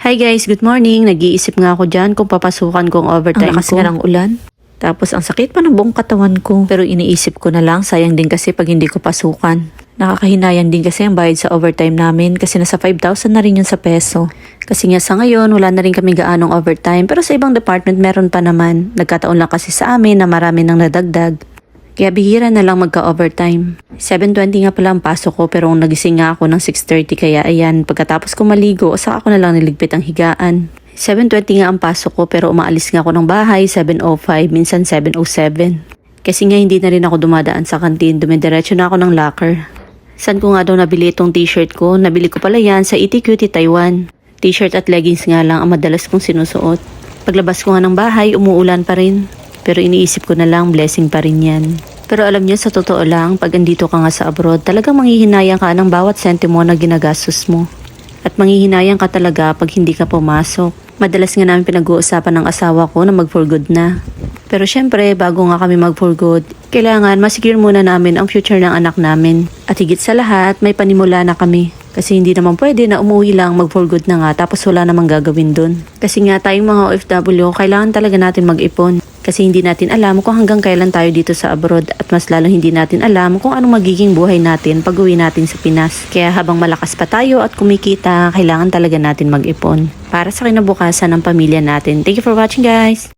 Hi guys, good morning. Nag-iisip nga ako dyan kung papasukan kong overtime Ang ko. nga ng ulan. Tapos ang sakit pa ng buong katawan ko. Pero iniisip ko na lang, sayang din kasi pag hindi ko pasukan. Nakakahinayang din kasi ang bayad sa overtime namin kasi nasa 5,000 na rin yun sa peso. Kasi nga sa ngayon, wala na rin kami gaanong overtime. Pero sa ibang department, meron pa naman. Nagkataon lang kasi sa amin na marami nang nadagdag. Kaya bihira na lang magka-overtime. 7.20 nga pala ang pasok ko pero nagising nga ako ng 6.30 kaya ayan, pagkatapos ko maligo, saka ako na lang niligpit ang higaan. 7.20 nga ang pasok ko pero umaalis nga ako ng bahay 7.05, minsan 7.07. Kasi nga hindi na rin ako dumadaan sa kantin, dumidiretso na ako ng locker. San ko nga daw nabili itong t-shirt ko? Nabili ko pala yan sa ETQT Taiwan. T-shirt at leggings nga lang ang madalas kong sinusuot. Paglabas ko nga ng bahay, umuulan pa rin. Pero iniisip ko na lang, blessing pa rin yan. Pero alam niyo, sa totoo lang, pag andito ka nga sa abroad, talagang manghihinayang ka ng bawat sentimo na ginagastos mo. At manghihinayang ka talaga pag hindi ka pumasok. Madalas nga namin pinag-uusapan ng asawa ko na mag for good na. Pero syempre, bago nga kami mag for good, kailangan masigure muna namin ang future ng anak namin. At higit sa lahat, may panimula na kami. Kasi hindi naman pwede na umuwi lang mag for good na nga tapos wala namang gagawin dun. Kasi nga tayong mga OFW, kailangan talaga natin mag-ipon. Kasi hindi natin alam kung hanggang kailan tayo dito sa abroad at mas lalong hindi natin alam kung anong magiging buhay natin pag uwi natin sa Pinas. Kaya habang malakas pa tayo at kumikita, kailangan talaga natin mag-ipon para sa kinabukasan ng pamilya natin. Thank you for watching guys!